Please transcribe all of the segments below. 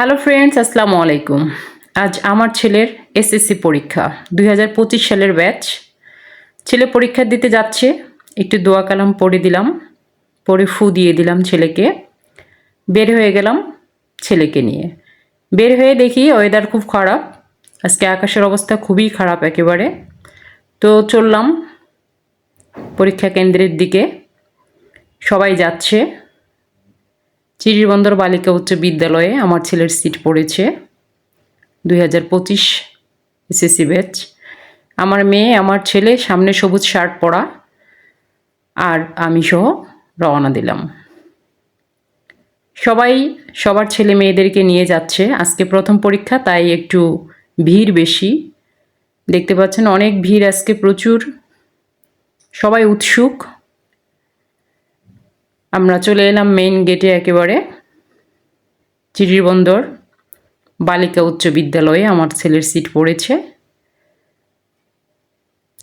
Hello friends আসসালামু আলাইকুম আজ আমার ছেলের এসএসসি পরীক্ষা, দুই হাজার পঁচিশ সালের ব্যাচ ছেলে পরীক্ষা দিতে যাচ্ছে। একটু দোয়া কালাম পড়ে দিলাম পরে ফু দিয়ে দিলাম ছেলেকে। বের হয়ে গেলাম ছেলেকে নিয়ে। বের হয়ে দেখি ওয়েদার খুব খারাপ। আজকে আকাশের অবস্থা খুবই খারাপ একেবারে। তো চললাম পরীক্ষা কেন্দ্রের দিকে। সবাই যাচ্ছে। চিরিরবন্দর বালিকা উচ্চ বিদ্যালয়ে আমার ছেলের সিট পড়েছে। দুই হাজার পঁচিশ এসএসসি ব্যাচ। আমার মেয়ে, আমার ছেলে, সামনে সবুজ শার্ট পরা। আর আমি সহ রওনা দিলাম। সবাই, সবার ছেলে মেয়েদেরকে নিয়ে যাচ্ছে। আজকে প্রথম পরীক্ষা, তাই একটু ভিড় বেশি। দেখতে পাচ্ছেন, অনেক ভিড় আজকে প্রচুর। সবাই উৎসুক। আমরা চলে এলাম মেইন গেটে একেবারে। চিরিরবন্দর বালিকা উচ্চ বিদ্যালয়ে আমার ছেলের সিট পড়েছে।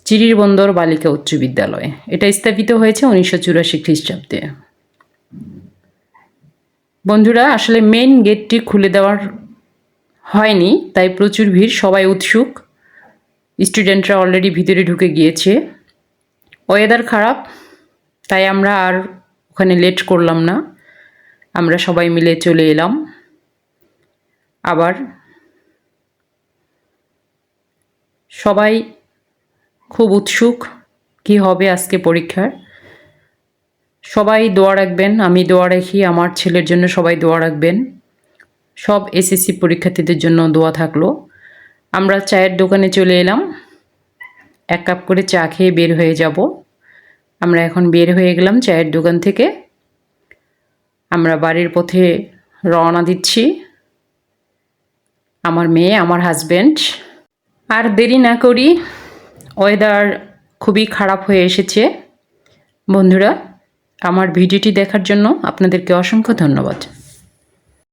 চিরিরবন্দর বালিকা উচ্চ বিদ্যালয়। এটা স্থাপিত হয়েছে উনিশশো চুরাশি খ্রিস্টাব্দে। বন্ধুরা, আসলে মেইন গেটটি খুলে দেওয়ার হয়নি, তাই প্রচুর ভিড়, সবাই উৎসুক। স্টুডেন্টরা অলরেডি ভিতরে ঢুকে গিয়েছে। ওয়েদার খারাপ, তাই আমরা আর ওখানে লেট করলাম না। আমরা সবাই মিলে চলে এলাম। আবার সবাই খুব উৎসুক, কি হবে আজকে পরীক্ষার? সবাই দোয়া রাখবেন, আমি দোয়া রাখি, আমার ছেলের জন্য সবাই দোয়া রাখবেন। সব এসএসসি পরীক্ষার্থীদের জন্য দোয়া থাকল। আমরা চায়ের দোকানে চলে এলাম। এক কাপ করে চা খেয়ে বের হয়ে যাব। আমরা এখন বের হয়ে গেলাম চায়ের দোকান থেকে। আমরা বাড়ির পথে রওনা দিচ্ছি। আমার মেয়ে, আমার হাজব্যান্ড আর দেরি না করি ওয়েদার খুবই খারাপ হয়ে এসেছে। বন্ধুরা, আমার ভিডিওটি দেখার জন্য আপনাদেরকে অসংখ্য ধন্যবাদ।